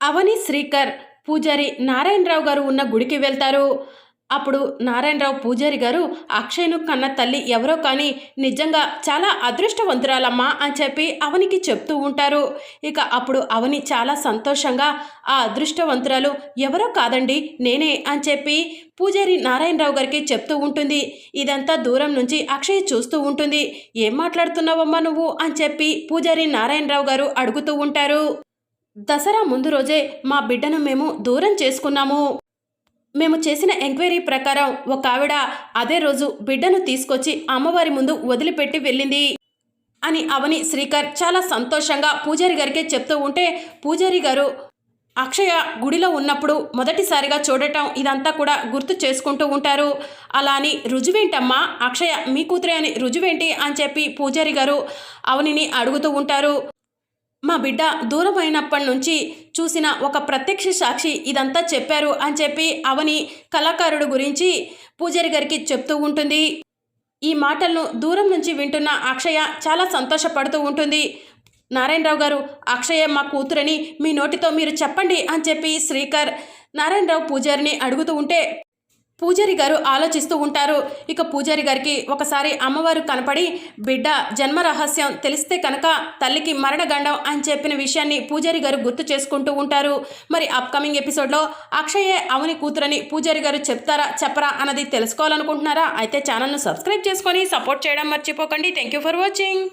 అవని శ్రీకర్ పూజారి నారాయణరావు గారు ఉన్న గుడికి వెళ్తారు. అప్పుడు నారాయణరావు పూజారి గారు అక్షయ్ను కన్న తల్లి ఎవరో కానీ నిజంగా చాలా అదృష్టవంతురాలమ్మా అని చెప్పి అవనికి చెప్తూ ఉంటారు. ఇక అప్పుడు అవని చాలా సంతోషంగా ఆ అదృష్టవంతురాలు ఎవరో కాదండి నేనే అని చెప్పి పూజారి నారాయణరావు గారికి చెప్తూ ఉంటుంది. ఇదంతా దూరం నుంచి అక్షయ్ చూస్తూ ఉంటుంది. ఏం మాట్లాడుతున్నావమ్మా నువ్వు అని చెప్పి పూజారి నారాయణరావు గారు అడుగుతూ ఉంటారు. దసరా ముందు రోజే మా బిడ్డను మేము దూరం చేసుకున్నాము. మేము చేసిన ఎంక్వైరీ ప్రకారం ఒక ఆవిడ అదే రోజు బిడ్డను తీసుకొచ్చి అమ్మవారి ముందు వదిలిపెట్టి వెళ్ళింది అని అవని శ్రీకర్ చాలా సంతోషంగా పూజారి గారికే చెప్తూ ఉంటే పూజారి గారు అక్షయ గుడిలో ఉన్నప్పుడు మొదటిసారిగా చూడటం ఇదంతా కూడా గుర్తు చేసుకుంటూ ఉంటారు. అలా అని రుజువేంటమ్మా? అక్షయ మీ కూతురే అని రుజువేంటి? అని చెప్పి పూజారి గారు అవనిని అడుగుతూ ఉంటారు. మా బిడ్డ దూరమైనప్పటి నుంచి చూసిన ఒక ప్రత్యక్ష సాక్షి ఇదంతా చెప్పారు అని చెప్పి అవని కళాకారుడు గురించి పూజారి గారికి చెప్తూ ఉంటుంది. ఈ మాటలను దూరం నుంచి వింటున్న అక్షయ చాలా సంతోషపడుతూ ఉంటుంది. నారాయణరావు గారు అక్షయ మా కూతురని మీ నోటితో మీరు చెప్పండి అని చెప్పి శ్రీకర్ నారాయణరావు పూజారిని అడుగుతూ ఉంటే పూజారి గారు ఆలోచిస్తూ ఉంటారు. ఇక పూజారి గారికి ఒకసారి అమ్మవారు కనపడి బిడ్డ జన్మ రహస్యం తెలిస్తే కనుక తల్లికి మరణగండం అని చెప్పిన విషయాన్ని పూజారి గారు గుర్తు చేసుకుంటూ ఉంటారు. మరి అప్కమింగ్ ఎపిసోడ్లో అక్షయే అవని కూతురని పూజారి గారు చెప్తారా చెప్పరా అన్నది తెలుసుకోవాలనుకుంటున్నారా? అయితే ఛానల్ను సబ్స్క్రైబ్ చేసుకొని సపోర్ట్ చేయడం మర్చిపోకండి. Thank you for watching